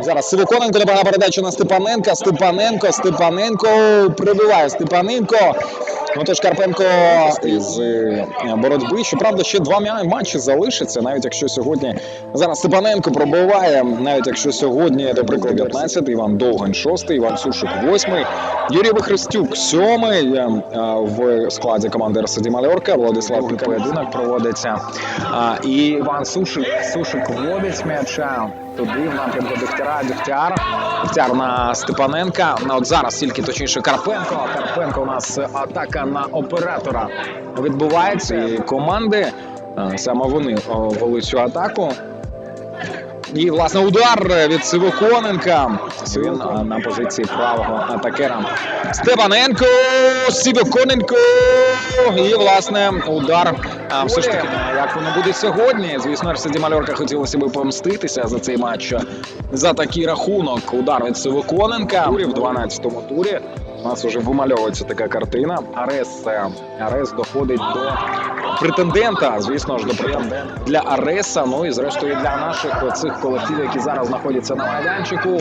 Зараз Сивоконенко на передачу на Степаненка. Степаненко, Степаненко прибиває Степаненко. Ну тож Карпенко із е, боротьби. Щоправда, ще два матчі залишиться, навіть якщо сьогодні зараз Степаненко пробиває, навіть якщо сьогодні, до прикладу, 15, Іван Довгань 6, Іван Сушик 8, Юрій Вихрестюк 7 в складі команди РСД Мальорка. Владислав поєдинок проводиться. І Іван Сушик, Сушик вводить м'яча. Туди в напрямку Дегтяра, Дегтяр. Дегтяр на Степаненка. На от зараз тільки точніше Карпенко. Карпенко у нас атака на оператора відбувається. І команди е, саме вони вели цю атаку. І власне удар від Сивоконенка. Він на позиції правого атакера. Степаненко, Сивоконенко. І власне удар. А, все ж таки, як воно буде сьогодні. Звісно, Арседі Мальорка хотілося б помститися за цей матч. За такий рахунок. Удар від Сивоконенка. В 12-му турі. У нас вже вимальовується така картина. Арес, е, Арес доходить до претендента, звісно ж, до претендента для Ареса. Ну і зрештою для наших цих колективів, які зараз знаходяться на майданчику.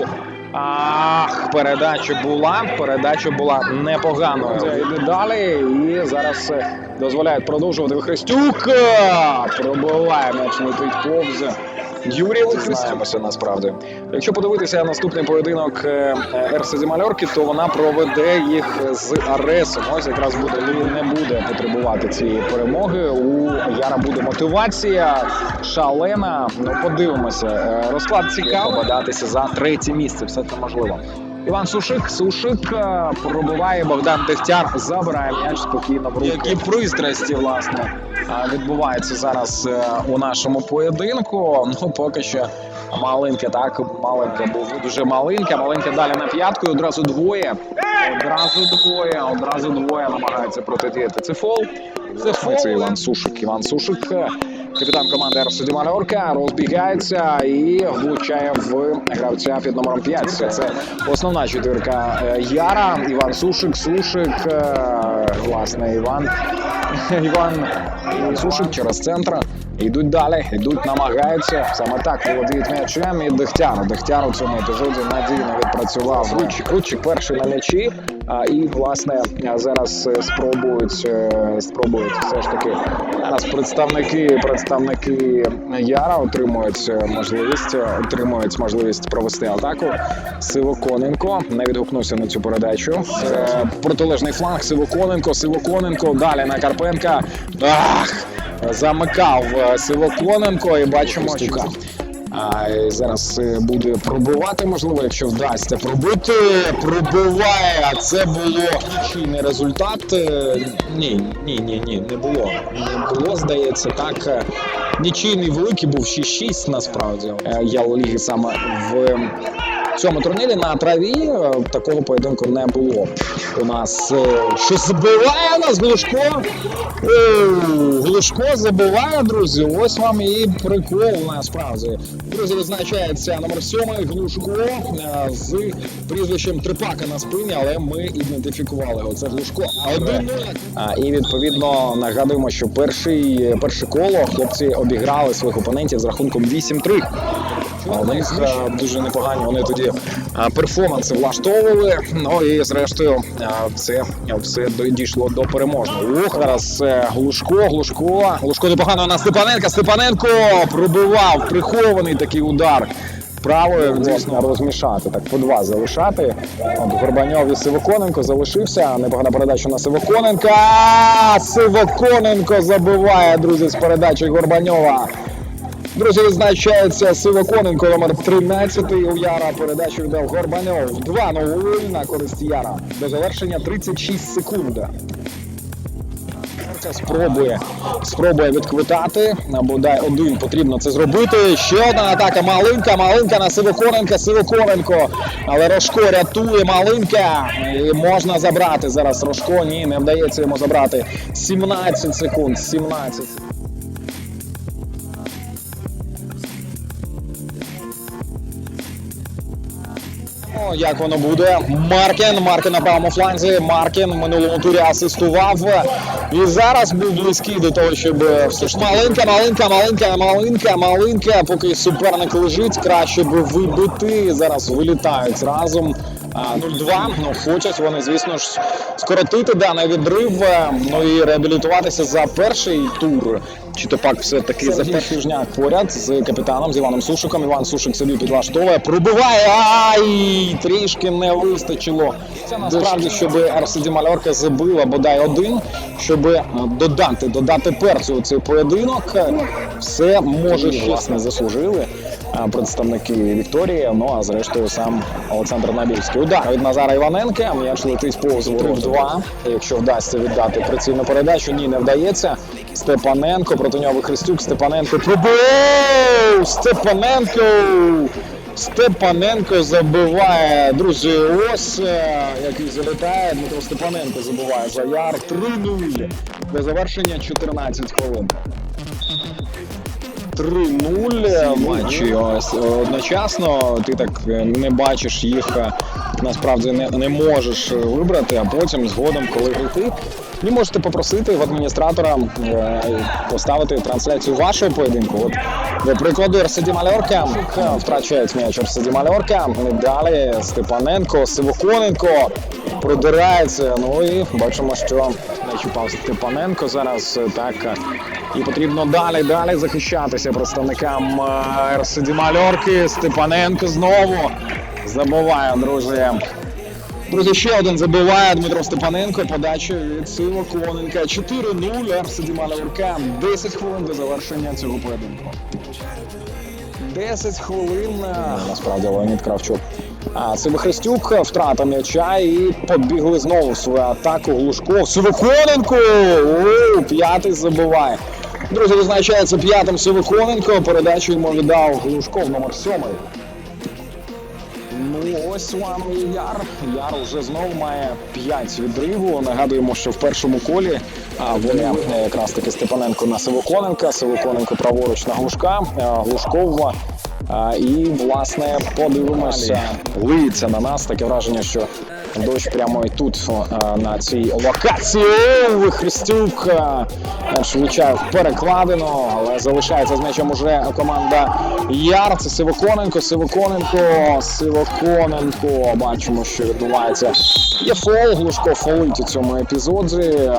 Ах, передача була. Передача була непоганою. Далі. І зараз е, дозволяють продовжувати Вихрестюк. Пробиває м'яч летить повз. Юрій Знаємося насправді. Якщо подивитися наступний поєдинок е, е, РСД Мальорки, то вона проведе їх з Аресом. Ось якраз буде не буде потребувати цієї перемоги. У Яра буде мотивація шалена. Ну подивимося. Е, Розклад цікавий. Податися за третє місце. Все це можливо. Іван Сушик, Сушик е, пробиває Богдан Дегтяр, забирає м'яч спокійно в руки. Які пристрасті, власне, е, відбуваються зараз е, у нашому поєдинку. Ну, поки що маленька, так, маленька був дуже маленька, маленька далі на п'ятку, і одразу двоє. Одразу двоє, одразу двоє намагаються протидіяти. Це фол. Це фол. Це Іван Сушик. Іван Сушик, капітан команди РСД Орка розбігається і влучає в гравця під номером 5. Це основна четвірка е, Яра. Іван Сушик, Сушик, е, власне, Іван. Іван Сушик через центр. Йдуть далі, йдуть, намагаються. Саме так володіють м'ячем і Дегтяр. Дегтяр у цьому епізоді надійно відпрацював. Крутчик, Крутчик перший на м'ячі. А, і власне зараз е, спробують е, спробують все ж таки нас представники представники Яра отримують е, можливість отримують можливість провести атаку. Сивоконенко не відгукнувся на цю передачу. Протилежний фланг Сивоконенко, Сивоконенко далі на Карпенка. Ах! Замикав е, Сивоконенко і бачимо, що а, зараз е, буде пробивати, можливо, якщо вдасться пробити. Пробиває. А це було чийний результат. Е, Ні, ні, ні, ні, не було. Не було, здається, так. Нічийний великий був 6-6 насправді. Я ліги саме в цьому турнірі на траві е, такого поєдинку не було. У нас е, що забиває у нас Глушко. Глушко забиває, друзі. Ось вам і прикол насправді. Друзі, відзначається номер 7 Глушко е, з прізвищем Трипака на спині, але ми ідентифікували його. Це Глушко. Один і відповідно нагадуємо, що перший, перше коло хлопці обіграли своїх опонентів з рахунком 8-3. У них е, дуже непогані вони тоді е, перформанси влаштовували. Ну і зрештою е, це все дійшло до переможного. Ох, зараз Глушко, Глушко. Глушко непогано на Степаненка. Степаненко пробивав прихований такий удар. Правою дійсно розмішати, так по два залишати. От Горбаньов і Сивоконенко залишився. Непогана передача на Сивоконенка. Сивоконенко забиває, друзі, з передачі Горбаньова. Друзі, відзначається Сивоконенко номер 13 у Яра. Передачу віддав Горбаньов. 2-0 на користь Яра. До завершення 36 секунд. Спробує, спробує відквитати. Бодай один потрібно це зробити. Ще одна атака. Малинка, Малинка на Сивоконенка, Сивоконенко. Але Рожко рятує Малинка. І можна забрати зараз. Рожко ні, не вдається йому забрати. 17 секунд. 17 секунд. Як воно буде. Маркін, Маркін на правому фланзі. Маркін в минулому турі асистував. І зараз був близький до того, щоб все ж маленька, маленька, маленька, маленька, маленька. Поки суперник лежить, краще б вибити. Зараз вилітають разом. А, 0-2. Ну, хочуть вони, звісно ж, скоротити даний відрив, е, ну і реабілітуватися за перший тур. Чи то пак все-таки за перший жняк поряд з капітаном, з Іваном Сушиком. Іван Сушик собі підлаштовує, пробиває. Ай! Трішки не вистачило. Це насправді, щоб Арседі Мальорка забила бодай один, щоб е, додати, додати перцю у цей поєдинок. Все може ще власне заслужили представники Вікторії. Ну а зрештою сам Олександр Набільський. Удар від Назара Іваненка. М'яч летить повз ворот 2. Якщо вдасться віддати прицільну передачу, ні, не вдається. Степаненко проти нього Христюк. Степаненко пробив! Степаненко! Степаненко забиває. Друзі, ось е, який залітає. Дмитро Степаненко забиває за яр 3-0. До завершення 14 хвилин. 3-0 матчі ось одночасно. Ти так е, не бачиш їх, е, насправді не, не можеш вибрати, а потім згодом, коли йти, ви можете попросити в адміністратора е, поставити трансляцію вашого поєдинку. От, до прикладу, Арседі Мальорка е, втрачають м'яч Арседі Мальорка. Далі Степаненко, Сивоконенко продирається. Ну і бачимо, що не Степаненко зараз е, так. І потрібно далі, далі захищатися представникам е, РСД Мальорки. Степаненко знову забуває, друзі. Друзі, ще один забиває Дмитро Степаненко. Подача від Сиво Коненка. 4-0. Арседі Мальорка. 10 хвилин до завершення цього поєдинку. 10 хвилин. е, Насправді Леонід Кравчук. А Сивохрестюк втрата м'яча і побігли знову в свою атаку. Глушков. Сивоконенко! П'ятий забиває. Друзі, визначається п'ятим Сивоконенко. Передачу йому віддав Глушков номер сьомий. Ну, ось вам і Яр. Яр вже знову має 5 відриву. Нагадуємо, що в першому колі а, вони е, якраз таки Степаненко на Сивоконенка, Сивоконенко праворуч на Глушка, е, Глушкова. А, і, власне, подивимося, лиється на нас. Таке враження, що дощ прямо і тут на цій локації. Ой, Христюк влучає в але залишається з м'ячем уже команда Яр. Це Сивоконенко, Сивоконенко, Сивоконенко. Бачимо, що відбувається. Є фол, Глушко фолить у цьому епізоді.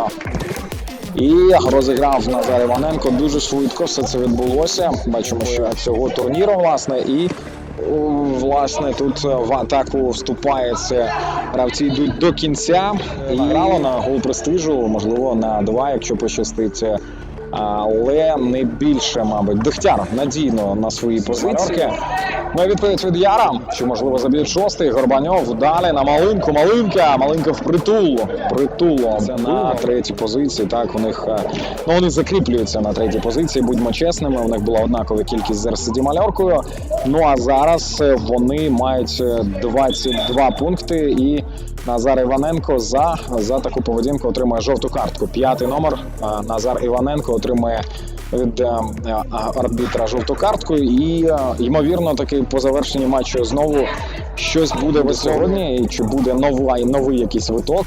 І розіграв Назар Іваненко дуже швидко. Все це відбулося. Бачимо, що цього турніру, власне, і о, власне тут в атаку вступається. гравці йдуть до кінця. Грало на гол престижу, можливо, на два, якщо пощастить. Але не більше, мабуть, Дегтяр надійно на своїй позиції. І відповідь від Яра, що можливо заб'ють шостий. Горбаньов далі на малинку. Малинка, малинка в притул. Притул це на третій позиції. Так у них е, ну вони закріплюються на третій позиції. Будьмо чесними. У них була однакова кількість з РСД Мальоркою. Ну а зараз е, вони мають е, 22 пункти і. Назар Іваненко за, за таку поведінку отримує жовту картку. П'ятий номер е, Назар Іваненко отримує від е, е, арбітра жовту картку. І ймовірно, таки по завершенні матчу знову щось буде сьогодні. Чи буде нова новий якийсь виток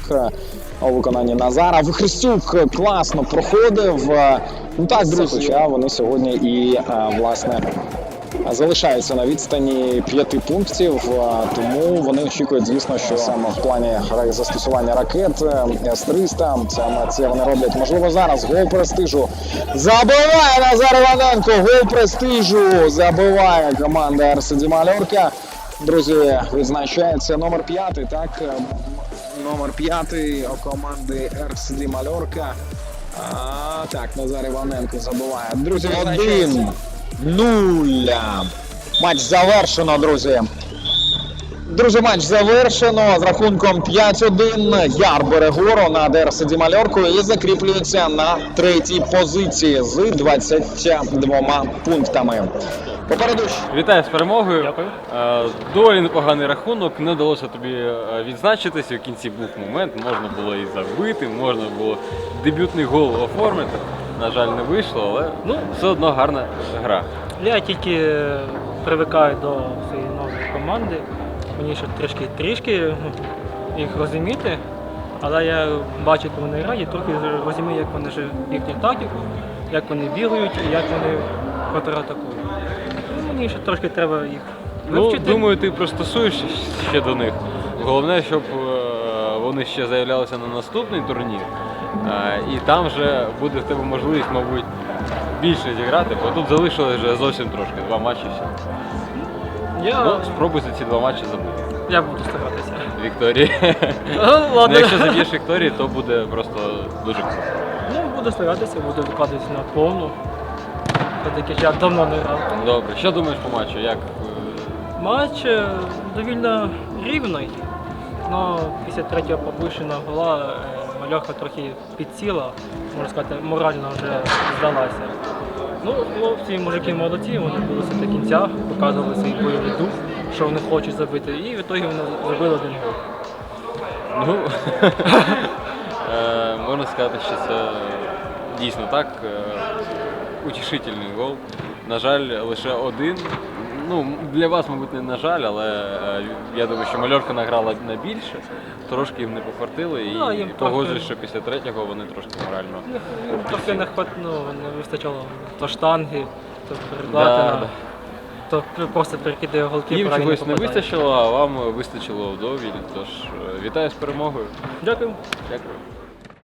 у виконанні Назара. Вихрестюк класно проходив. Ну так, друзі, вони сьогодні і власне залишаються на відстані п'яти пунктів, тому вони очікують, звісно, що саме в плані застосування ракет е, С-300, саме це вони роблять. Можливо, зараз гол престижу забиває Назар Іваненко. Гол престижу забиває команда РСД Мальорка. Друзі, відзначається номер п'ятий, так? Е, Номер п'ятий команди РСД Мальорка. А, так, Назар Іваненко забиває. Друзі, один. Нуля. Матч завершено, друзі. Друзі, матч завершено з рахунком 5-1. Яр бере гору над РСД Мальоркою і закріплюється на третій позиції з 22 пунктами. Попереду Вітаю з перемогою. Дякую. Е, Доволі непоганий рахунок. Не вдалося тобі е, відзначитися. В кінці був момент, можна було і забити, можна було дебютний гол оформити. На жаль, не вийшло, але ну, все одно гарна гра. Я тільки привикаю до своєї нової команди. мені ще трішки трішки ну, їх розуміти. Але я бачу, як вони грають, трохи розумію, як вони ж їхню тактику, як вони бігають і як вони контратакують. Ну, Мені ще трошки треба їх Ну, вивчити. думаю, ти пристосуєшся ще до них. Головне, щоб е, вони ще заявлялися на наступний турнір. І там вже буде в тебе можливість, мабуть, більше зіграти, бо тут залишилось вже зовсім трошки, два матчі все. я, Ну, спробуй за ці два матчі забути. я буду старатися. Вікторії. Ну, Ну, ладно. якщо заб'єш Вікторії, то буде просто дуже круто. Ну, буду старатися, буду викладатися на повну. Все-таки я давно не грав. Добре, що думаєш по матчу? Як е, Матч е, довільно рівний. Ну, після третього повишеного гола Мальоха трохи підсіла, можна сказати, морально вже здалася. Ну, хлопці, мужики молодці, вони були все до кінця, показували свій бойовий дух, що вони хочуть забити, і в ітогі вони забили один гол. Ну, е, можна сказати, що це дійсно так. е, Утішительний гол. На жаль, лише один. Ну, для вас, мабуть, не на жаль, але е, я думаю, що мальорка награла на більше, трошки їм не пофартили і Ну, погоджуюсь, що після третього вони трошки морально. Ну, Трохи не хват... ну, не вистачало то штанги, то Да, перекладина, да. то просто перекидає голки. Їм чогось не попадає. вистачило, а вам вистачило вдовіль. Тож е, вітаю з перемогою. Дякую. Дякую.